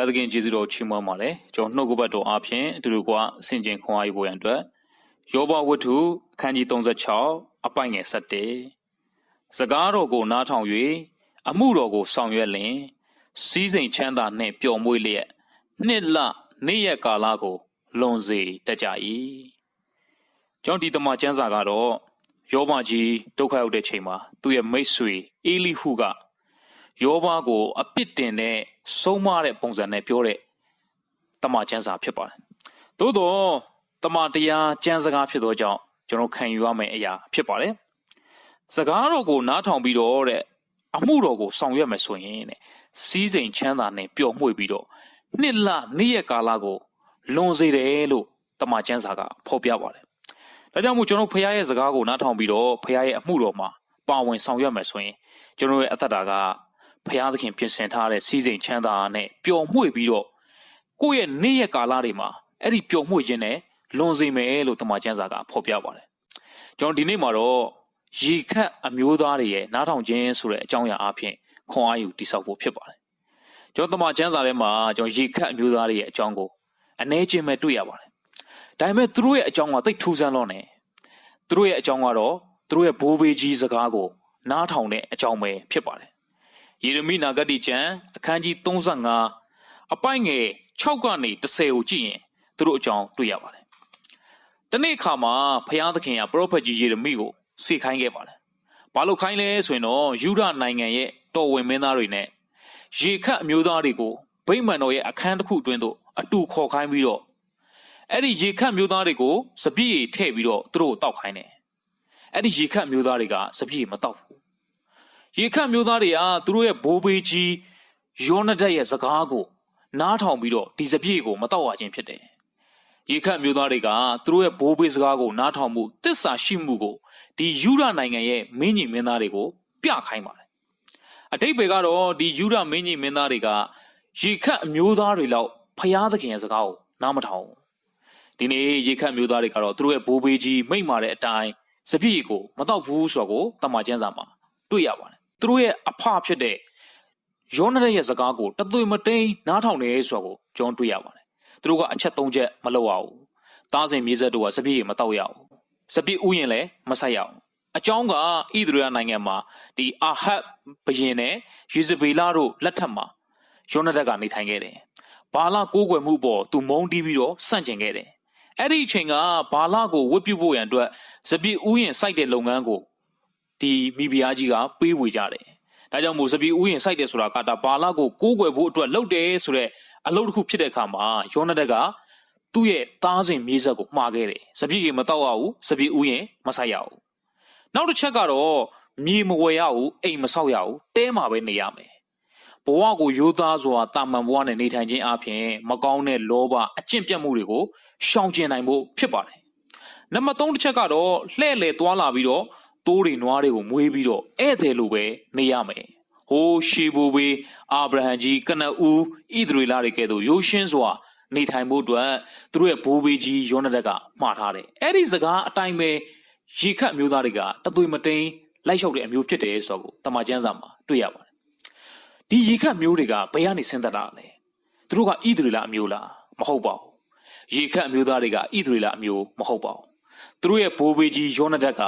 ရသခင်ကျေးဇူးတော်ချီးမွမ်းပါတယ်ကျွန်တော်နှုတ်ကပတ်တော်အားဖြင့်အတူတူကဆင်ခြင်ခွန်အားယူဖို့ရန်အတွက်ယောဘဝတ္ထုအခန်းကြီး36အပိုင်ငယ်7စကားတော်ကိုနားထောင်၍အမှုတော်ကိုဆောင်ရွက်လင်စီးစိမ်ချမ်းသာနှင့်ပျော်မွေ့လျက်နှစ်လနေ့ရက်ကာလကို လွန်စေတတ်ကြ၏ကျွန်တော်ဒီတမန်ကျမ်းစာကတော့ယောဘကြီးဒုက္ခရောက်တဲ့ချိန်မှာသူ့ရဲ့မိတ်ဆွေအေလိဟုက ယောဘကိုအပြစ်တင်တဲ့ဆုံးမတဲ့ပုံစံနဲ့ပြောတဲ့တမန်ကျမ်းစာဖြစ်ပါတယ်။သို့တော့တမန်တရားကျမ်းစကားဖြစ်သောကြောင့်ကျွန်တော်ခံယူရမယ့်အရာဖြစ်ပါတယ်။စကားတော်ကိုနားထောင်ပြီးတော့တဲ့အမှုတော်ကိုဆောင်ရွက်မယ်ဆိုရင်တဲ့စီးစိမ်ချမ်းသာနဲ့ပျော်မွေ့ပြီးတော့နှစ်လနေ့ရက်ကာလကိုလွန်စေတယ်လို့တမန်ကျမ်းစာကဖော်ပြပါတယ်။ဒါကြောင့်မို့ကျွန်တော်ဖခင်ရဲ့စကားကိုနားထောင်ပြီးတော့ဖခင်ရဲ့အမှုတော်မှာပါဝင်ဆောင်ရွက်မယ်ဆိုရင်ကျွန်တော်ရဲ့အသက်တာက ဖျားသခင်ပြင်ဆင်ထားတဲ့စီးစိမ်ချမ်းသာနဲ့ပျော်မွေ့ပြီးတော့ကိုယ့်ရဲ့နေ့ရက်ကာလတွေမှာအဲ့ဒီပျော်မွေ့ခြင်းနဲ့လွန်စေမယ်လို့တမန်ကျမ်းစာကဖော်ပြပါတယ်ကျွန်တော်ဒီနေ့မှာတော့ရေခတ်အမျိုးသားတွေရဲ့နားထောင်ခြင်းဆိုတဲ့အကြောင်းအရာအဖြစ်ခွန်အားယူတိဆောက်ဖို့ဖြစ်ပါတယ်ကျွန်တော်တမန်ကျမ်းစာထဲမှာကျွန်တော်ရေခတ်အမျိုးသားတွေရဲ့အကြောင်းကိုအ ਨੇ ချင်းပဲတွေ့ရပါတယ်ဒါပေမဲ့သူတို့ရဲ့အကြောင်းကသိပ်ထူးဆန်းလို့နေသူတို့ရဲ့အကြောင်းကတော့သူတို့ရဲ့ဘိုးဘေးကြီးစကားကိုနားထောင်တဲ့အကြောင်းပဲဖြစ်ပါတယ် ယေရမိနာဂတိကျမ်းအခန်းကြီး35အပိုင်ငယ်6ကနေ10ကိုကြည့်ရင်သူတို့အကြောင်းတွေ့ရပါတယ်။တနေ့ခါမှာဖျားသခင်ကပရောဖက်ကြီးယေရမိကိုစေခိုင်းခဲ့ပါတယ်။ဘာလို့ခိုင်းလဲဆိုရင်တော့ယူဒနိုင်ငံရဲ့တော်ဝင်မင်းသားတွေနဲ့ရေခတ်အမျိုးသားတွေကိုဗိမာန်တော်ရဲ့အခန်းတစ်ခုအတွင်းသို့အတူခေါ်ခိုင်းပြီးတော့အဲ့ဒီရေခတ်မျိုးသားတွေကိုစပြည့်ထည့်ပြီးတော့သူတို့ကိုတောက်ခိုင်းတယ်။အဲ့ဒီရေခတ်မျိုးသားတွေကစပြည့်မတောက်ဘူး ရေခတ်မျိုးသားတွေကသူတို့ရဲ့ဘိုးဘေးကြီးယောနဒတ်ရဲ့စကားကို နားထောင်ပြီးတော့ဒီစပြည့်ကိုမတော့ရခြင်းဖြစ်တယ်။ရေခတ်မျိုးသားတွေကသူတို့ရဲ့ဘိုးဘေးစကားကိုနားထောင်မှုတစ္ဆာရှိမှုကိုဒီယူဒနိုင်ငံရဲ့မင်းကြီးမင်းသားတွေကိုပြခိုင်းပါတယ်။အတိတ်ဘယ်ကတော့ဒီယူဒမင်းကြီးမင်းသားတွေကရေခတ်အမျိုးသားတွေလောက်ဖျားသခင်ရဲ့စကားကိုနားမထောင်ဘူး။ဒီနေ့ရေခတ်မျိုးသားတွေကတော့သူတို့ရဲ့ဘိုးဘေးကြီးမိတ်မာတဲ့အတိုင်းစပြည့်ကိုမတော့ဘူးဆိုတော့ကိုတမန်ကျမ်းစာမှာတွေ့ရပါတယ် သူတို့ရဲ့အဖဖြစ်တဲ့ယောနရဲ့စကားကိုတသွေမတိန်နားထောင်နေဆိုတော့ကိုကျွန်တော်တွေ့ရပါတယ်သူတို့ကအချက်၃ချက်မလုပ်ရဘူးသားစဉ်မြေဆက်တို့ကစပြည့်မတော့ရဘူးစပြည့်ဥယျင်လည်းမဆက်ရအောင်အကြောင်းကဣသရေလနိုင်ငံမှာဒီအာဟတ်ဘုရင်နဲ့ယေဇဗေလတို့လက်ထက်မှာယောနဒတ်ကနေထိုင်ခဲ့တယ်ဘာလကိုးကွယ်မှုပေါ်သူမုန်းတီးပြီးတော့စန့်ကျင်ခဲ့တယ်အဲ့ဒီအချိန်ကဘာလကိုဝတ်ပြုဖို့ရန်အတွက်စပြည့်ဥယျင်စိုက်တဲ့လုပ်ငန်းကို ဒီမိဖုရားကြီးကပေးဝေကြတယ်။ဒါကြောင့်မို့စပီဥယျင်စိုက်တယ်ဆိုတာကဒါဘာလကိုကိုးကွယ်ဖို့အတွက်လုပ်တယ်ဆိုတဲ့အလုပ်တစ်ခုဖြစ်တဲ့အခါမှာယောနဒက်ကသူ့ရဲ့သားစဉ်မြေးဆက်ကိုမှားခဲ့တယ်။စပီကြီးမတော့ရဘူးစပီဥယျင်မဆိုင်ရဘူး။နောက်တစ်ချက်ကတော့မြေမဝယ်ရဘူးအိမ်မဆောက်ရဘူးတဲမှာပဲနေရမယ်။ဘဝကိုရိုးသားစွာတာမန်ဘဝနဲ့နေထိုင်ခြင်းအပြင်မကောင်းတဲ့လောဘအကျင့်ပြတ်မှုတွေကိုရှောင်ကျဉ်နိုင်ဖို့ဖြစ်ပါတယ်။နံပါတ်3တစ်ချက်ကတော့လှဲ့လေသွားလာပြီးတော့ တိုးတွေနွားတွေကိုမွေးပြီးတော့ဧည့်သည်လိုပဲနေရမယ်။ဟိုးရှေဘူဘေးအာဗြဟံကြီးကနဦးဣသရေလတွေကဲ့သို့ရိုးရှင်းစွာနေထိုင်ဖို့အတွက်သူတို့ရဲ့ဘိုးဘေးကြီးယောနဒက်ကမှားထားတယ်။အဲ့ဒီစကားအတိုင်းပဲရေခတ်မျိုးသားတွေကတသွေမတိန်လိုက်လျှောက်တဲ့အမျိုးဖြစ်တယ်ဆိုတော့တမန်ကျမ်းစာမှာတွေ့ရပါတယ်။ဒီရေခတ်မျိုးတွေကဘယ်ကနေဆင်းသက်လာလဲ။သူတို့ကဣသရေလအမျိုးလားမဟုတ်ပါဘူး။ရေခတ်အမျိုးသားတွေကဣသရေလအမျိုးမဟုတ်ပါဘူး။သူတို့ရဲ့ဘိုးဘေးကြီးယောနဒက်က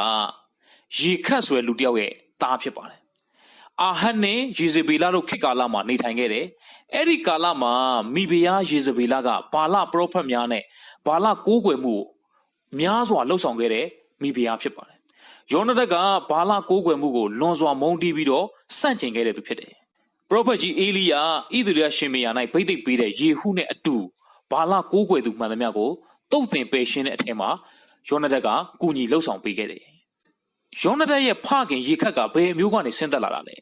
ရေခတ်ဆိုတဲ့လူတစ်ယောက်ရဲ့သားဖြစ်ပါတယ်။အာဟတ်နဲ့ယေဇဗေလတို့ခေတ်ကာလမှာနေထိုင်ခဲ့တယ်။အဲ့ဒီကာလမှာမိဖုရားယေဇဗေလကဘာလပရောဖက်များနဲ့ဘာလကိုးကွယ်မှုများစွာလှုပ်ဆောင်ခဲ့တဲ့မိဖုရားဖြစ်ပါတယ်။ယောနဒက်ကဘာလကိုးကွယ်မှုကိုလွန်စွာမုန်းတီးပြီးတော့စန့်ကျင်ခဲ့တဲ့သူဖြစ်တယ်။ပရောဖက်ကြီးအေလိယဣသရေလရှင်မေယာ၌ဗိသိက်ပေးတဲ့ယေဟုနဲ့အတူဘာလကိုးကွယ်သူမှန်သမျှကိုတုတ်တင်ပယ်ရှင်းတဲ့အထက်မှာယောနဒက်ကကူညီလှုပ်ဆောင်ပေးခဲ့တယ် ယောနဒတ်ရဲ့ဖခင်ရေခတ်ကဘယ်အမျိုးကနေဆင်းသက်လာတာလဲ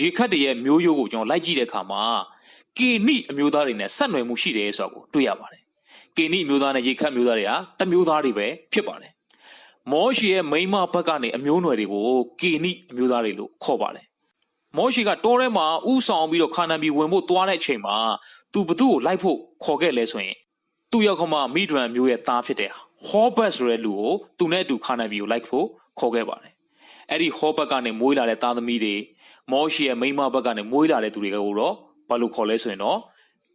ရေခတ်တရဲ့မျိုးရိုးကိုကျွန်တော်လိုက်ကြည့်တဲ့အခါမှာကေနိအမျိုးသားတွေနဲ့ဆက်နွယ်မှုရှိတယ်ဆိုတာကိုတွေ့ရပါတယ်ကေနိအမျိုးသားနဲ့ရေခတ်မျိုးသားတွေကတမျိုးသားတွေပဲဖြစ်ပါတယ်မောရှိရဲ့မိန်းမဘက်ကနေအမျိုးနွယ်တွေကိုကေနိအမျိုးသားတွေလို့ခေါ်ပါတယ်မောရှိကတောထဲမှာဥဆောင်ပြီးတော့ခါနန်ပြည်ဝင်ဖို့သွားတဲ့အချိန်မှာသူဘသူ့ကိုလိုက်ဖို့ခေါ်ခဲ့လဲဆိုရင်သူ့ရောက်ခမမိဒရန်မျိုးရဲ့သားဖြစ်တဲ့ဟောဘတ်ဆိုတဲ့လူကိုသူနဲ့အတူခါနန်ပြည်ကိုလိုက်ဖို့ ခေါ်ခဲ့ပါတယ်အဲ့ဒီဟောဘက်ကနေမွေးလာတဲ့သားသမီးတွေမောရှိရဲ့မိန်းမဘက်ကနေမွေးလာတဲ့သူတွေကိုတော့ဘာလို့ခေါ်လဲဆိုရင်တော့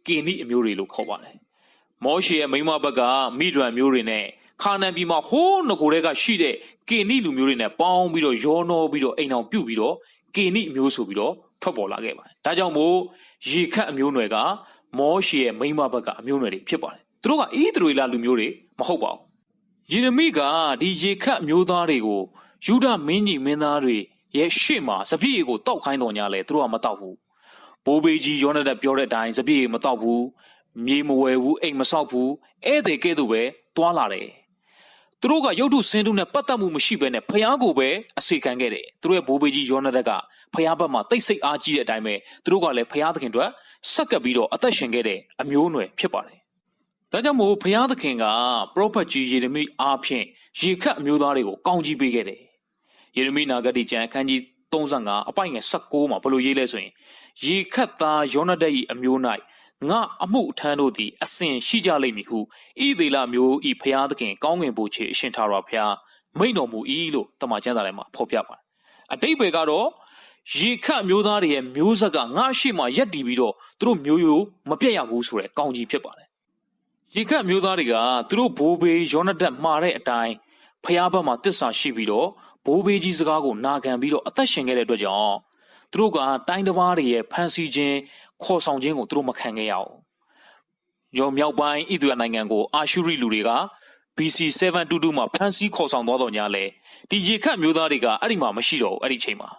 ကေနိအမျိုးတွေလို့ခေါ်ပါတယ်မောရှေရဲ့မိန်းမဘက်ကမိဒရန်မျိုးတွေနဲ့ခါနန်ပြည်မှာဟိုးငကိုတွေကရှိတဲ့ကေနိလူမျိုးတွေနဲ့ပေါင်းပြီးတော့ရောနှောပြီးတော့အိမ်အောင်ပြုတ်ပြီးတော့ကေနိအမျိုးဆိုပြီးတော့ထွက်ပေါ်လာခဲ့ပါတယ်ဒါကြောင့်မို့ရေခတ်အမျိုးနွယ်ကမောရှေရဲ့မိန်းမဘက်ကအမျိုးနွယ်တွေဖြစ်ပါတယ်သူတို့ကဣသရေလလူမျိုးတွေမဟုတ်ပါဘူး ယေရမိကဒီရေခတ်အမျိုးသားတွေကိုယူဒမင်းကြီးမင်းသားတွေရဲ့ရှေ့မှာစပြည့်ရီကိုတောက်ခိုင်းတော်ညာလဲသူတို့ကမတောက်ဘူးဘိုးဘေးကြီးယောနဒတ်ပြောတဲ့အတိုင်းစပြည့်ရီမတောက်ဘူးမြေမဝယ်ဘူးအိမ်မဆောက်ဘူးဧည့်သည်ကဲ့သို့ပဲတွာလာတယ်သူတို့ကရုပ်ထုစင်းတုနဲ့ပတ်သက်မှုမရှိဘဲနဲ့ဖျားကိုပဲအစေခံခဲ့တယ်သူတို့ရဲ့ဘိုးဘေးကြီးယောနဒတ်ကဖျားဘက်မှာတိတ်ဆိတ်အားကြီးတဲ့အတိုင်းပဲသူတို့ကလည်းဖျားသခင်တို့ဆက်ကပ်ပြီးတော့အသက်ရှင်ခဲ့တဲ့အမျိုးအနွယ်ဖြစ်ပါတယ် ဒါကြောင့်မို့ဘုရားသခင်ကပရောဖက်ကြီးယေရမိအားဖြင့်ရေခတ်အမျိုးသားတွေကိုကောင်းကြီးပေးခဲ့တယ်။ယေရမိနာဂတိကျမ်းအခန်းကြီး35အပိုင်ငယ်16မှာဘယ်လိုရေးလဲဆိုရင်ရေခတ်သားယောနဒတ်၏အမျိုး၌ငါအမှုအထမ်းတို့သည်အစဉ်ရှိကြလိမ့်မည်ဟုဤသေးလမျိုးဤဘုရားသခင်ကောင်းငင်ဘုရားအရှင်ထာဝရဘုရားမိန့်တော်မူ၏လို့တမန်ကျမ်းစာထဲမှာဖော်ပြပါတယ်။အတိတ်ဘယ်ကတော့ရေခတ်အမျိုးသားတွေရဲ့မျိုးဆက်ကငါရှိမှရက်တည်ပြီးတော့သူတို့မျိုးရိုးမပြတ်ရဘူးဆိုတဲ့ကောင်းကြီးဖြစ်ပါတယ် ရေခတ်မျိုးသားတွေကသူတို့ဘိုးဘေးယောနဒတ်မှားတဲ့အတိုင်းဖျားဘက်မှာတစ္ဆာရှိပြီးတော့ဘိုးဘေးကြီးစကားကိုနာခံပြီးတော့အသက်ရှင်ခဲ့တဲ့အတွက်ကြောင့်သူတို့ကတိုင်းတစ်ပါးတွေရဲ့ဖန်ဆီးခြင်းခေါ်ဆောင်ခြင်းကိုသူတို့မခံခဲ့ရဘူး။ရောမြောက်ပိုင်းဣသရေလနိုင်ငံကိုအာရှုရိလူတွေက BC 722မှာဖန်ဆီးခေါ်ဆောင်သွားတော့ညာလဲဒီရေခတ်မျိုးသားတွေကအဲ့ဒီမှာမရှိတော့ဘူးအဲ့ဒီချိန်မှာ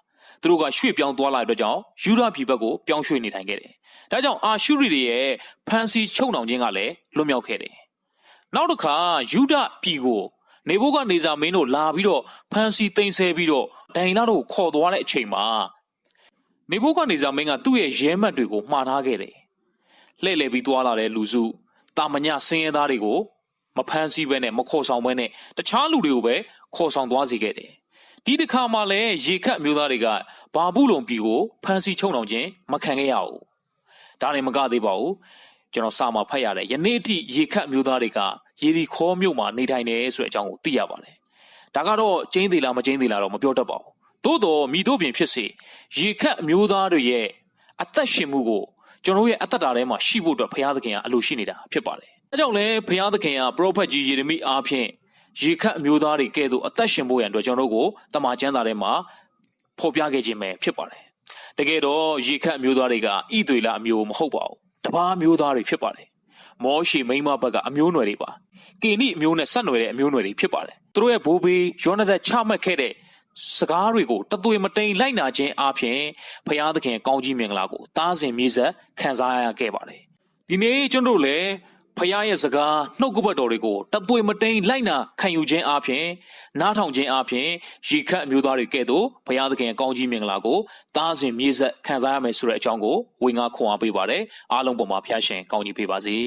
သူတို့ကရွှေ့ပြောင်းသွားလာတဲ့အတွက်ကြောင့်ယူဒပြည်ဘက်ကိုပြောင်းရွှေ့နေထိုင်ခဲ့တယ်။ ဒါကြောင့်အာရှုရိတွေရဲ့ဖန်ဆီးချုပ်နှောင်ခြင်းကလည်းလွတ်မြောက်ခဲ့တယ်။နောက်တစ်ခါယူဒပြည်ကိုနေဘုကနေဇာမင်းတို့လာပြီးတော့ဖမ်းဆီးသိမ်းဆဲပြီးတော့ဒိုင်လာတို့ကိုခေါ်သွားတဲ့အချိန်မှာနေဘုကနေဇာမင်းကသူ့ရဲ့ရဲမတ်တွေကိုမှားထားခဲ့တယ်။လှည့်လည်ပြီးသွားလာတဲ့လူစုတာမညဆင်းရဲသားတွေကိုမဖမ်းဆီးဘဲနဲ့မခေါ်ဆောင်ဘဲနဲ့တခြားလူတွေကိုပဲခေါ်ဆောင်သွားစေခဲ့တယ်။ဒီတစ်ခါမှလည်းရေခတ်မျိုးသားတွေကဘာဘူးလုံပြည်ကိုဖမ်းဆီးချုံနှောင်ခြင်းမခံခဲ့ရဘူး။ ဒါလည်းမကသေးပါဘူးကျွန်တော်စာမှာဖတ်ရတယ်ယနေ့အထိရေခတ်မျိုးသားတွေကရေဒီခေါ်မြို့မှာနေထိုင်နေဆိုတဲ့အကြောင်းကိုသိရပါတယ်ဒါကတော့ကျင်းသေးလားမကျင်းသေးလားတော့မပြောတတ်ပါဘူးသို့တော်မိတို့ပင်ဖြစ်စေရေခတ်အမျိုးသားတွေရဲ့အသက်ရှင်မှုကိုကျွန်တော်တို့ရဲ့အသက်တာထဲမှာရှိဖို့အတွက်ဘုရားသခင်ကအလိုရှိနေတာဖြစ်ပါတယ်အဲကြောင့်လဲဘုရားသခင်ကပရောဖက်ကြီးယေရမိအားဖြင့်ရေခတ်အမျိုးသားတွေကဲ့သို့အသက်ရှင်ဖို့ရန်အတွက်ကျွန်တော်တို့ကိုတမန်ကျမ်းစာထဲမှာဖော်ပြခဲ့ခြင်းပဲဖြစ်ပါတယ် တကယ်တော့ရေခတ်အမျိုးသားတွေကဣသွေလအမျိုးမဟုတ်ပါဘူးတပားအမျိုးသားတွေဖြစ်ပါတယ်မောရှိမိန်းမဘက်ကအမျိုးနွယ်တွေပါကေနိအမျိုးနဲ့ဆက်နွယ်တဲ့အမျိုးနွယ်တွေဖြစ်ပါတယ်သူတို့ရဲ့ဘိုးဘေးယောနဒတ်ချမှတ်ခဲ့တဲ့စကားတွေကိုတသွေမတိန်လိုက်နာခြင်းအပြင်ဘုရားသခင်ကောင်းကြီးမင်္ဂလာကိုတားစဉ်မြေဆက်ခံစားရခဲ့ပါတယ်ဒီနေ့ကျွန်တော်တို့လည်း ဖခင်ရဲ့စကားနှုတ်ကပတ်တော်တွေကိုတသွေမတိန်လိုက်နာခံယူခြင်းအပြင်နားထောင်ခြင်းအပြင်ရီခတ်အမျိုးသားတွေကဲ့သို့ဘုရားသခင်ကောင်းကြီးမင်္ဂလာကိုတားစဉ်မြေဆက်ခံစားရမယ်ဆိုတဲ့အကြောင်းကိုဝေငါခွန်အားပေးပါတယ်အားလုံးပေါ်မှာဖခင်ရှင်ကောင်းကြီးပေးပါစေ